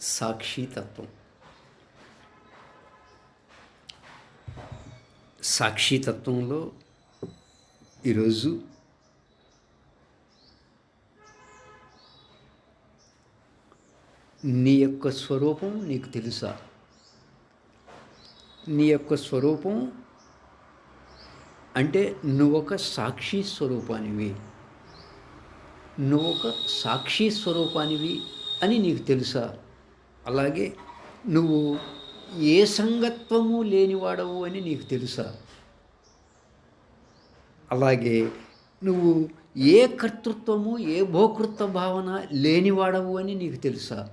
సాక్షితత్వం. సాక్షితత్వంలో ఈరోజు నీ యొక్క స్వరూపం నీకు తెలుసా? నీ యొక్క స్వరూపం అంటే నువ్వొక సాక్షి స్వరూపానివి. నువ్వొక సాక్షి స్వరూపానివి అని నీకు తెలుసా? అలాగే నువ్వు ఏ సంగత్వము లేనివాడవు అని నీకు తెలుసా? అలాగే నువ్వు ఏ కర్తృత్వము ఏ భోకృత్వ భావన లేనివాడవు అని నీకు తెలుసా?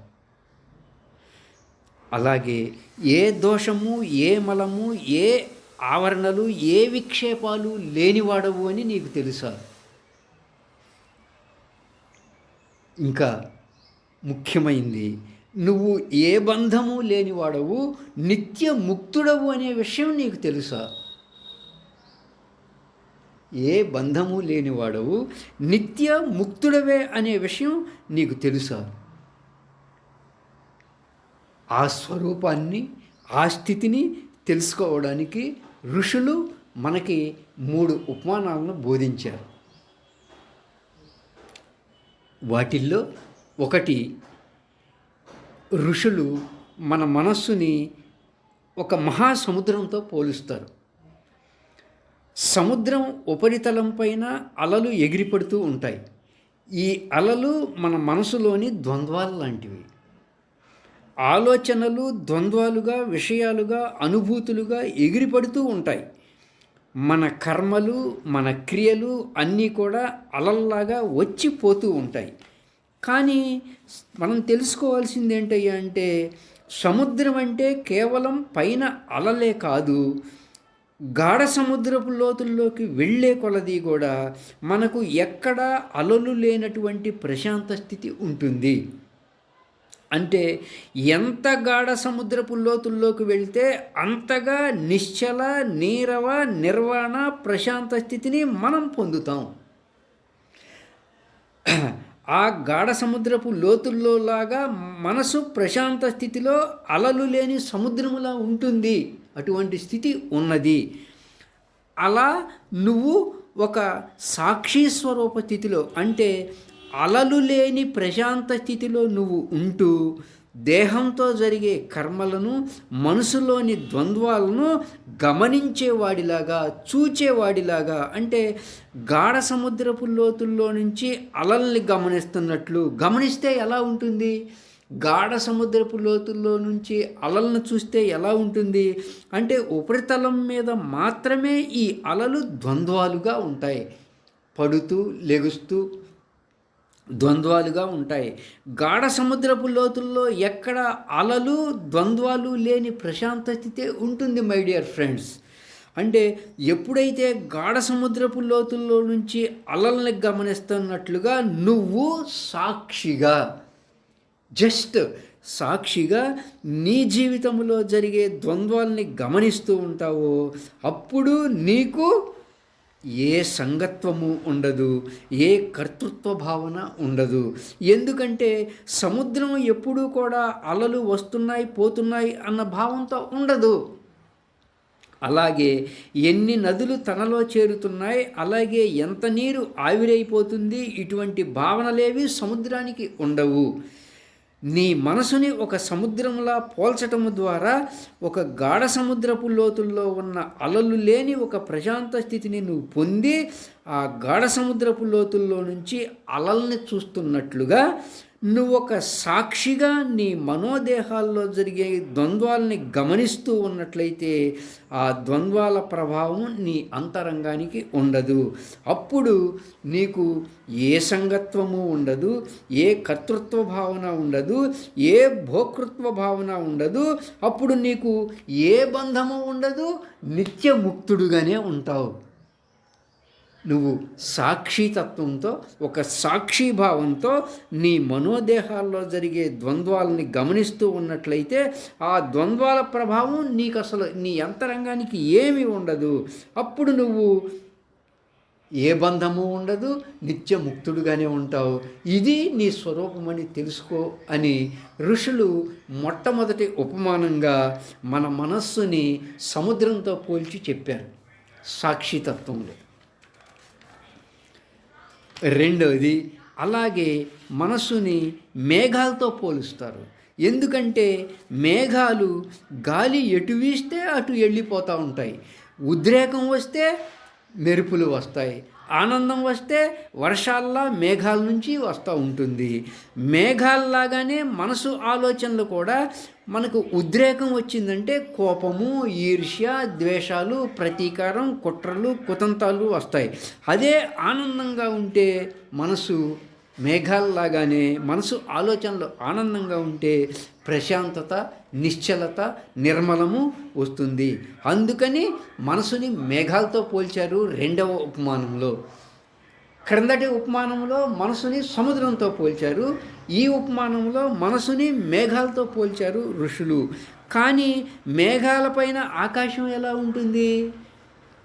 అలాగే ఏ దోషము ఏ మలము ఏ ఆవరణలు ఏ విక్షేపాలు లేనివాడవు అని నీకు తెలుసా? ఇంకా ముఖ్యమైంది నువ్వు ఏ బంధము లేనివాడవు నిత్య ముక్తుడవు అనే విషయం నీకు తెలుసా? ఏ బంధము లేనివాడవు నిత్య ముక్తుడవే అనే విషయం నీకు తెలుసా? ఆ స్వరూపాన్ని ఆ స్థితిని తెలుసుకోవడానికి ఋషులు మనకి మూడు ఉపమానాలను బోధించారు. వాటిల్లో ఒకటి ఋషులు మన మనస్సుని ఒక మహాసముద్రంతో పోలుస్తారు. సముద్రం ఉపరితలం పైన అలలు ఎగిరిపడుతూ ఉంటాయి. ఈ అలలు మన మనసులోని ద్వంద్వాలు లాంటివి. ఆలోచనలు ద్వంద్వాలుగా విషయాలుగా అనుభూతులుగా ఎగిరిపడుతూ ఉంటాయి. మన కర్మలు మన క్రియలు అన్నీ కూడా అలల్లాగా వచ్చిపోతూ ఉంటాయి. కానీ మనం తెలుసుకోవాల్సింది ఏంటయ్యా అంటే సముద్రం అంటే కేవలం పైన అలలే కాదు గాఢ సముద్రపు లోతుల్లోకి వెళ్ళే కొలది కూడా మనకు ఎక్కడా అలలు లేనటువంటి ప్రశాంత స్థితి ఉంటుంది. అంటే ఎంత గాఢ సముద్రపు లోతుల్లోకి వెళ్తే అంతగా నిశ్చల నీరవ నిర్వాణ ప్రశాంత స్థితిని మనం పొందుతాం. ఆ గాఢ సముద్రపు లోతుల్లో లాగా మనసు ప్రశాంత స్థితిలో అలలు లేని సముద్రములా ఉంటుంది. అటువంటి స్థితి ఉన్నది. అలా నువ్వు ఒక సాక్షి స్వరూప స్థితిలో అంటే అలలు లేని ప్రశాంత స్థితిలో నువ్వు ఉంటూ దేహంతో జరిగే కర్మలను మనసులోని ద్వంద్వాలను గమనించేవాడిలాగా చూచేవాడిలాగా అంటే గాఢ సముద్రపు లోతుల్లో నుంచి అలల్ని గమనిస్తున్నట్లు. గమనిస్తే ఎలా ఉంటుంది? గాఢ సముద్రపు లోతుల్లో నుంచి అలలను చూస్తే ఎలా ఉంటుంది? అంటే ఉపరితలం మీద మాత్రమే ఈ అలలు ద్వంద్వాలుగా ఉంటాయి. పడుతూ లెగుస్తూ ద్వంద్వాలుగా ఉంటాయి. గాఢ సముద్రపు లోతుల్లో ఎక్కడ అలలు ద్వంద్వాలు లేని ప్రశాంత స్థితే ఉంటుంది మై డియర్ ఫ్రెండ్స్ అంటే ఎప్పుడైతే గాఢ సముద్రపు లోతుల్లో నుంచి అలల్ని గమనిస్తున్నట్లుగా నువ్వు సాక్షిగా జస్ట్ సాక్షిగా నీ జీవితంలో జరిగే ద్వంద్వాల్ని గమనిస్తూ ఉంటావో అప్పుడు నీకు ఏ సంగత్వము ఉండదు ఏ కర్తృత్వ భావన ఉండదు. ఎందుకంటే సముద్రం ఎప్పుడూ కూడా అలలు వస్తున్నాయి పోతున్నాయి అన్న భావంతో ఉండదు. అలాగే ఎన్ని నదులు తనలో చేరుతున్నాయి అలాగే ఎంత నీరు ఆవిరైపోతుంది ఇటువంటి భావనలేవి సముద్రానికి ఉండవు. నీ మనసుని ఒక సముద్రంలా పోల్చటము ద్వారా ఒక గాఢ సముద్రపు లోతుల్లో ఉన్న అలలు లేని ఒక ప్రశాంత స్థితిని నువ్వు పొంది ఆ గాఢ సముద్రపు లోతుల్లో నుంచి అలల్ని చూస్తున్నట్లుగా నువ్వు ఒక సాక్షిగా నీ మనోదేహాల్లో జరిగే ద్వంద్వాలని గమనిస్తూ ఉన్నట్లయితే ఆ ద్వంద్వాల ప్రభావం నీ అంతరంగానికి ఉండదు. అప్పుడు నీకు ఏ సంగత్వము ఉండదు ఏ కర్తృత్వ భావన ఉండదు ఏ భోకృత్వ భావన ఉండదు అప్పుడు నీకు ఏ బంధము ఉండదు నిత్యముక్తుడుగానే ఉంటావు. నువ్వు సాక్షితత్వంతో ఒక సాక్షిభావంతో నీ మనోదేహాల్లో జరిగే ద్వంద్వాలని గమనిస్తూ ఉన్నట్లయితే ఆ ద్వంద్వాల ప్రభావం నీకు అసలు నీ అంతరంగానికి ఏమి ఉండదు. అప్పుడు నువ్వు ఏ బంధము ఉండదు నిత్య ముక్తుడుగానే ఉంటావు. ఇది నీ స్వరూపమని తెలుసుకో అని ఋషులు మొట్టమొదటి ఉపమానంగా మన మనస్సుని సముద్రంతో పోల్చి చెప్పారు. సాక్షితత్వంలో రెండవది అలాగే మనసుని మేఘాలతో పోలుస్తారు. ఎందుకంటే మేఘాలు గాలి ఎటు వీస్తే అటు వెళ్ళిపోతూ ఉంటాయి. ఉద్రేకం వస్తే మెరుపులు వస్తాయి. ఆనందం వస్తే వర్షాల్లా మేఘాల నుంచి వస్తూ ఉంటుంది. మేఘాల్లాగానే మనసు ఆలోచనలు కూడా మనకు ఉద్రేకం వచ్చిందంటే కోపము ఈర్ష్య ద్వేషాలు ప్రతీకారం కుట్రలు కుతంతాలు వస్తాయి. అదే ఆనందంగా ఉంటే మనసు మేఘాల్లాగానే మనసు ఆలోచనలు ఆనందంగా ఉంటే ప్రశాంతత నిశ్చలత నిర్మలము వస్తుంది. అందుకని మనసుని మేఘాలతో పోల్చారు రెండవ ఉపమానంలో. క్రిందటి ఉపమానంలో మనసుని సముద్రంతో పోల్చారు. ఈ ఉపమానంలో మనసుని మేఘాలతో పోల్చారు ఋషులు. కానీ మేఘాలపైన ఆకాశం ఎలా ఉంటుంది?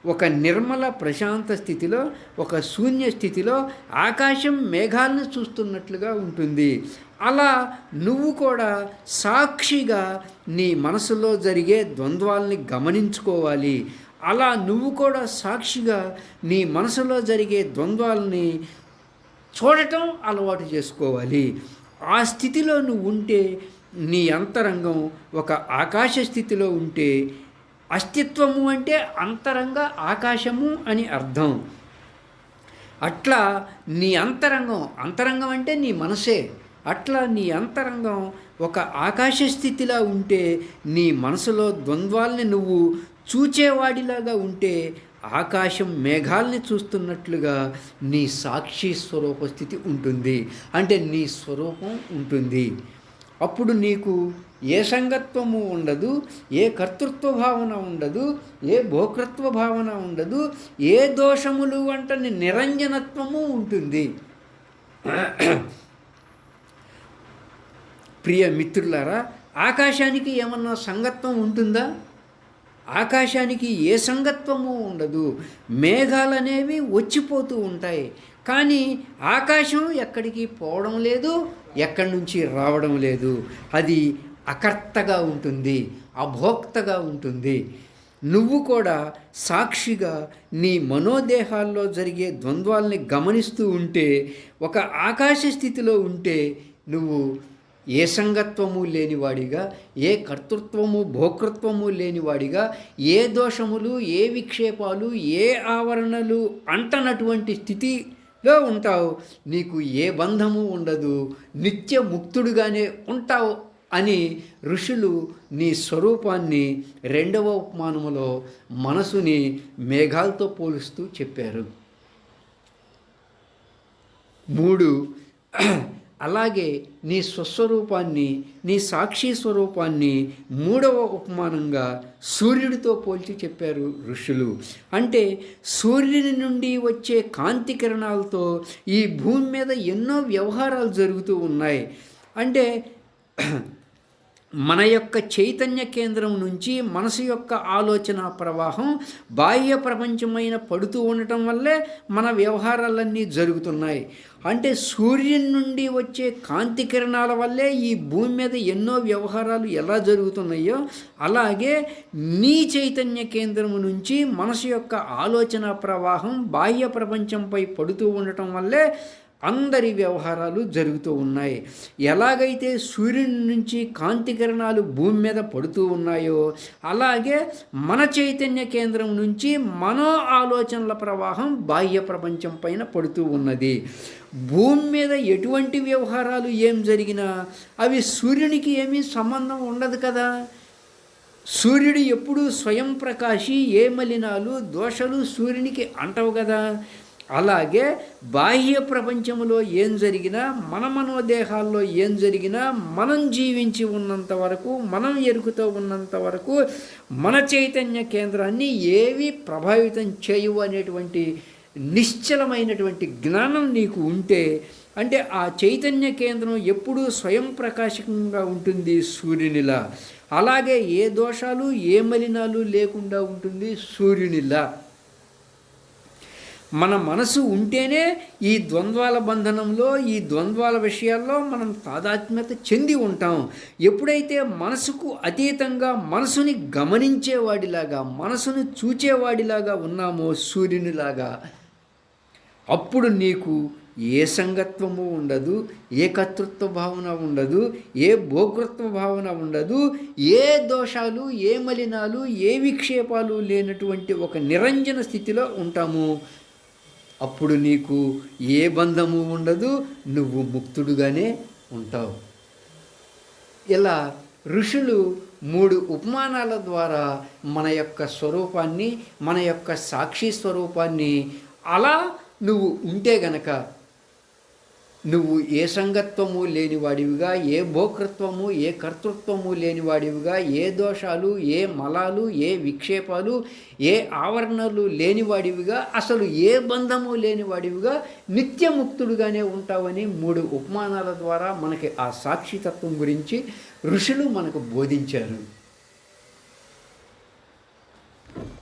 ఒక నిర్మల ప్రశాంత స్థితిలో ఒక శూన్య స్థితిలో ఆకాశం మేఘాలను చూస్తున్నట్లుగా ఉంటుంది. అలా నువ్వు కూడా సాక్షిగా నీ మనసులో జరిగే ద్వంద్వాల్ని గమనించుకోవాలి. అలా నువ్వు కూడా సాక్షిగా నీ మనసులో జరిగే ద్వంద్వాలని చూడటం అలవాటు చేసుకోవాలి. ఆ స్థితిలో నువ్వు ఉంటే నీ అంతరంగం ఒక ఆకాశ స్థితిలో ఉంటే అస్తిత్వము అంటే అంతరంగ ఆకాశము అని అర్థం. అట్లా నీ అంతరంగం అంతరంగం అంటే నీ మనసే. అట్లా నీ అంతరంగం ఒక ఆకాశ స్థితిలా ఉంటే నీ మనసులో ద్వంద్వాల్ని నువ్వు చూచేవాడిలాగా ఉంటే ఆకాశం మేఘాల్ని చూస్తున్నట్లుగా నీ సాక్షి స్వరూప స్థితి ఉంటుంది. అంటే నీ స్వరూపం ఉంటుంది. అప్పుడు నీకు ఏ సంగత్వము ఉండదు ఏ కర్తృత్వ భావన ఉండదు ఏ భోకృత్వ భావన ఉండదు ఏ దోషములు వంటని నిరంజనత్వము ఉంటుంది. ప్రియ మిత్రులారా ఆకాశానికి ఏమన్నా సంగత్వం ఉంటుందా? ఆకాశానికి ఏ సంగత్వము ఉండదు. మేఘాలు అనేవి వచ్చిపోతూ ఉంటాయి. కానీ ఆకాశం ఎక్కడికి పోవడం లేదు ఎక్కడి నుంచి రావడం లేదు. అది అకర్తగా ఉంటుంది అభోక్తగా ఉంటుంది. నువ్వు కూడా సాక్షిగా నీ మనోదేహాల్లో జరిగే ద్వంద్వాల్ని గమనిస్తూ ఉంటే ఒక ఆకాశ స్థితిలో ఉంటే నువ్వు ఏ సంగత్వము లేనివాడిగా ఏ కర్తృత్వము భోకృత్వము లేనివాడిగా ఏ దోషములు ఏ విక్షేపాలు ఏ ఆవరణలు అంటనటువంటి స్థితి స్థితిలో ఉంటావు. నీకు ఏ బంధము ఉండదు. నిత్య ముక్తుడుగానే ఉంటావు అని ఋషులు నీ స్వరూపాన్ని రెండవ ఉపమానములో మనసుని మేఘాలతో పోలుస్తూ చెప్పారు. మూడు అలాగే నీ స్వస్వరూపాన్ని నీ సాక్షి స్వరూపాన్ని మూడవ ఉపమానంగా సూర్యుడితో పోల్చి చెప్పారు ఋషులు. అంటే సూర్యుని నుండి వచ్చే కాంతి కిరణాలతో ఈ భూమి మీద ఎన్నో వ్యవహారాలు జరుగుతూ ఉన్నాయి. అంటే మన యొక్క చైతన్య కేంద్రం నుంచి మనసు యొక్క ఆలోచన ప్రవాహం బాహ్య ప్రపంచమైన పడుతూ ఉండటం వల్లే మన వ్యవహారాలన్నీ జరుగుతున్నాయి. అంటే సూర్యుని నుండి వచ్చే కాంతి కిరణాల వల్లే ఈ భూమి మీద ఎన్నో వ్యవహారాలు ఎలా జరుగుతున్నాయో అలాగే నీ చైతన్య కేంద్రం నుంచి మనసు యొక్క ఆలోచన ప్రవాహం బాహ్య ప్రపంచంపై పడుతూ ఉండటం వల్లే అందరి వ్యవహారాలు జరుగుతూ ఉన్నాయి. ఎలాగైతే సూర్యుని నుంచి కాంతి కిరణాలు భూమి మీద పడుతూ ఉన్నాయో అలాగే మన చైతన్య కేంద్రం నుంచి మనో ఆలోచనల ప్రవాహం బాహ్య ప్రపంచం పైన పడుతూ ఉన్నది. భూమి మీద ఎటువంటి వ్యవహారాలు ఏం జరిగినా అవి సూర్యునికి ఏమీ సంబంధం ఉండదు కదా. సూర్యుడు ఎప్పుడు స్వయం ప్రకాశి ఏ మలినాలు దోషలు సూర్యునికి అంటవు కదా. అలాగే బాహ్య ప్రపంచంలో ఏం జరిగినా మన మనోదేహాల్లో ఏం జరిగినా మనం జీవించి ఉన్నంత వరకు మనం ఎరుకుతో ఉన్నంత వరకు మన చైతన్య కేంద్రాన్ని ఏవి ప్రభావితం చేయవు అనేటువంటి నిశ్చలమైనటువంటి జ్ఞానం నీకు ఉంటే అంటే ఆ చైతన్య కేంద్రం ఎప్పుడూ స్వయం ప్రకాశకంగా ఉంటుంది సూర్యునిలా. అలాగే ఏ దోషాలు ఏ మలినాలు లేకుండా ఉంటుంది సూర్యునిలా. మన మనసు ఉంటేనే ఈ ద్వంద్వాల బంధనంలో ఈ ద్వంద్వాల విషయాల్లో మనం తాదాత్మ్యత చెంది ఉంటాం. ఎప్పుడైతే మనసుకు అతీతంగా మనసుని గమనించేవాడిలాగా మనసును చూచేవాడిలాగా ఉన్నామో సూర్యునిలాగా అప్పుడు నీకు ఏ సంగత్వము ఉండదు ఏ కర్తృత్వ భావన ఉండదు ఏ భోకృత్వ భావన ఉండదు ఏ దోషాలు ఏ మలినాలు ఏ విక్షేపాలు లేనటువంటి ఒక నిరంజన స్థితిలో ఉంటాము. అప్పుడు నీకు ఏ బంధము ఉండదు నువ్వు ముక్తుడుగానే ఉంటావు. ఇలా ఋషులు మూడు ఉపమానాల ద్వారా మన యొక్క స్వరూపాన్ని మన యొక్క సాక్షి స్వరూపాన్ని అలా నువ్వు ఉంటే గనక నువ్వు ఏ సంగత్వము లేనివాడివిగా ఏ భోకృత్వము ఏ కర్తృత్వము లేనివాడివిగా ఏ దోషాలు ఏ మలాలు ఏ విక్షేపాలు ఏ ఆవరణలు లేనివాడివిగా అసలు ఏ బంధము లేనివాడివిగా నిత్యముక్తుడుగానే ఉంటావని మూడు ఉపమానాల ద్వారా మనకి ఆ సాక్షితత్వం గురించి ఋషులు మనకు బోధించారు.